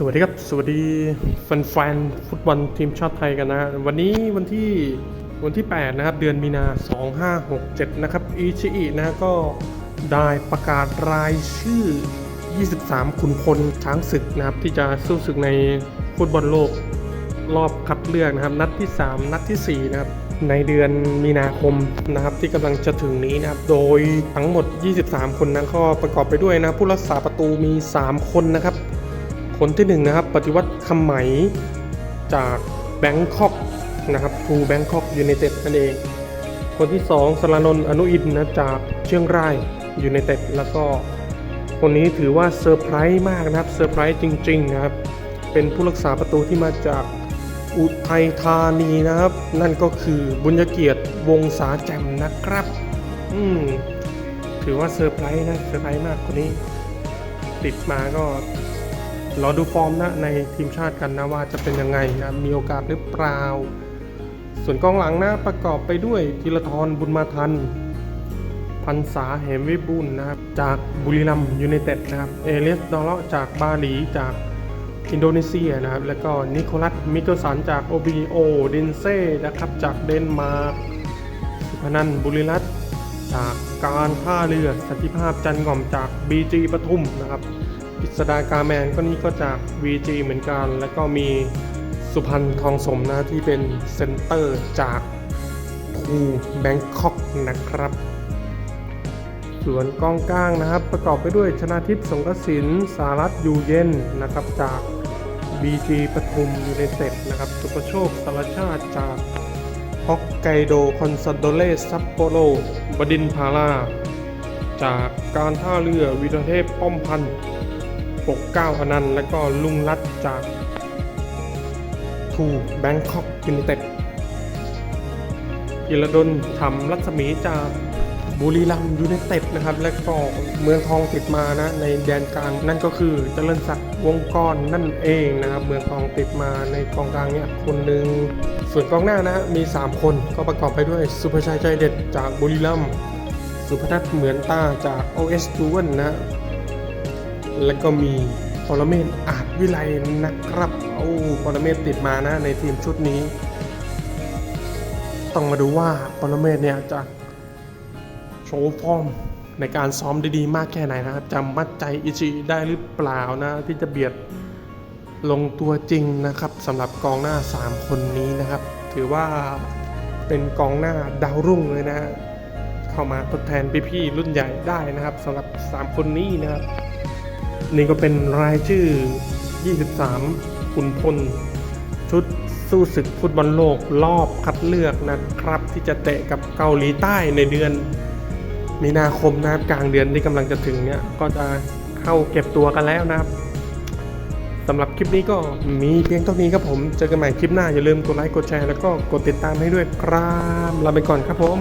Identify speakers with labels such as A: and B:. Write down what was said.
A: สวัสดีครับ สวัสดีแฟนๆฟุตบอลทีมชาติไทยกันนะวันนี้วันที่วันที่ 8 นะครับ เดือนมีนา 2567 นะครับอีชิอินะก็ได้ประกาศรายชื่อ 23 ขุนพลช้างศึกนะครับ ที่จะสู้ศึกในฟุตบอลโลกรอบคัดเลือกนะครับ นัดที่ 3 นัดทีสี่4 นะครับในเดือนมีนาคมนะครับที่กำลังจะถึงนี้นะครับโดยทั้งหมด 23 คนนั้นก็ประกอบไปด้วยนะผู้รักษาประตูมี 3 คนนะครับ คนที่1นะครับปฏิวัติคำไหมจากแบงคอกนะครับทูแบงคอกยูไนเต็ดนั่นเอง คนที่ 2สรานนอนุอินนะจากเชียงรายยูไนเต็ดแล้วก็คนนี้ถือว่าเซอร์ไพรส์มากนะครับเซอร์ไพรส์จริง ๆ นะครับ เป็นผู้รักษาประตูที่มาจากอุทัยธานีนะครับ นั่นก็คือบุญเกียรติวงศาแจ่มนะครับ อืมถือว่าเซอร์ไพรส์นะเซอร์ไพรส์มากคนนี้ ติดมาก็ รอดูฟอร์มนะในทีมชาติกันนะว่าจะเป็นยังไงนะมีโอกาสหรือเปล่า ส่วนกองหลังนะประกอบไปด้วยธีรทรบุญมาทันพันษาเหมวิบุญนะครับจากบุรีรัมยูไนเต็ดนะครับเอเลสดอลเลาะจากบาหลีจากอินโดนีเซียนะครับแล้วก็นิโคลัสมิเกลสันจากโอบีโอดินเซ่นะครับจากเดนมาร์กสุพนันบุรีรัตจากการท่าเรือสัติภาพจันง่อมจากบีจีปทุมนะครับ กฤษดากาแมนก็นี่ก็จาก VG เหมือนกัน แล้วก็มีสุพันธ์ทองสมนะที่เป็นเซนเตอร์จากทูแบงคอกนะครับ ส่วนกองกลางนะครับ ประกอบไปด้วยชนาทิพย์สงกระสินสารัตยูเย็นนะครับจาก BG ปทุมยูไนเต็ดนะครับสุประโชคสารชาติจากฮอกไกโดคอนซาโดเลซัปโปโรบดินพาราจากการท่าเรือวิทเทพป้อมพันธ์ ปกเก้าอนันต์ และก็ลุงรัตจากทูแบงคอกยูไนเต็ดกิรดลทำรัศมีจากบุรีรัมย์ยูไนเต็ดนะครับ และก็เมืองทองติดมานะในแดนกลางนั่นก็คือเจริญศักดิ์วงกรนั่นเองนะครับ เมืองทองติดมาในกองกลางเนี่ยคนหนึ่งส่วนกองหน้านะมี 3 คนก็ประกอบไปด้วยสุภชัยใจเด็ดจากบุรีรัมสุพนัทเหมือนตาจาก OS จูเวนนะ แล้วก็มีปรเมศอาจวิไลนะครับโอ้ปรเมศติดมานะในทีมชุดนี้ ต้องมาดูว่าปรเมศเนี่ยจะโชว์ฟอร์มในการซ้อมได้ดีมากแค่ไหนนะครับจะมัดใจอิชิได้หรือเปล่านะที่จะเบียดลงตัวจริงนะครับสำหรับกองหน้า 3 คนนี้นะครับ ถือว่าเป็นกองหน้าดาวรุ่งเลยนะเข้ามาทดแทนพี่ๆรุ่นใหญ่ได้นะครับสำหรับ 3 คนนี้นะครับ นี่ก็เป็นรายชื่อ 23 ขุนพล ชุดสู้ศึกฟุตบอลโลกรอบคัดเลือกนะครับ ที่จะเตะกับเกาหลีใต้ในเดือน มีนาคมนะครับกลางเดือนที่กำลังจะถึงเนี่ยก็จะเข้าเก็บตัวกันแล้วนะครับสำหรับคลิปนี้ก็มีเพียงเท่านี้ครับผม เจอกันใหม่คลิปหน้าอย่าลืมกดไลค์กดแชร์แล้วก็กดติดตามให้ด้วยครับลาไปก่อนครับผม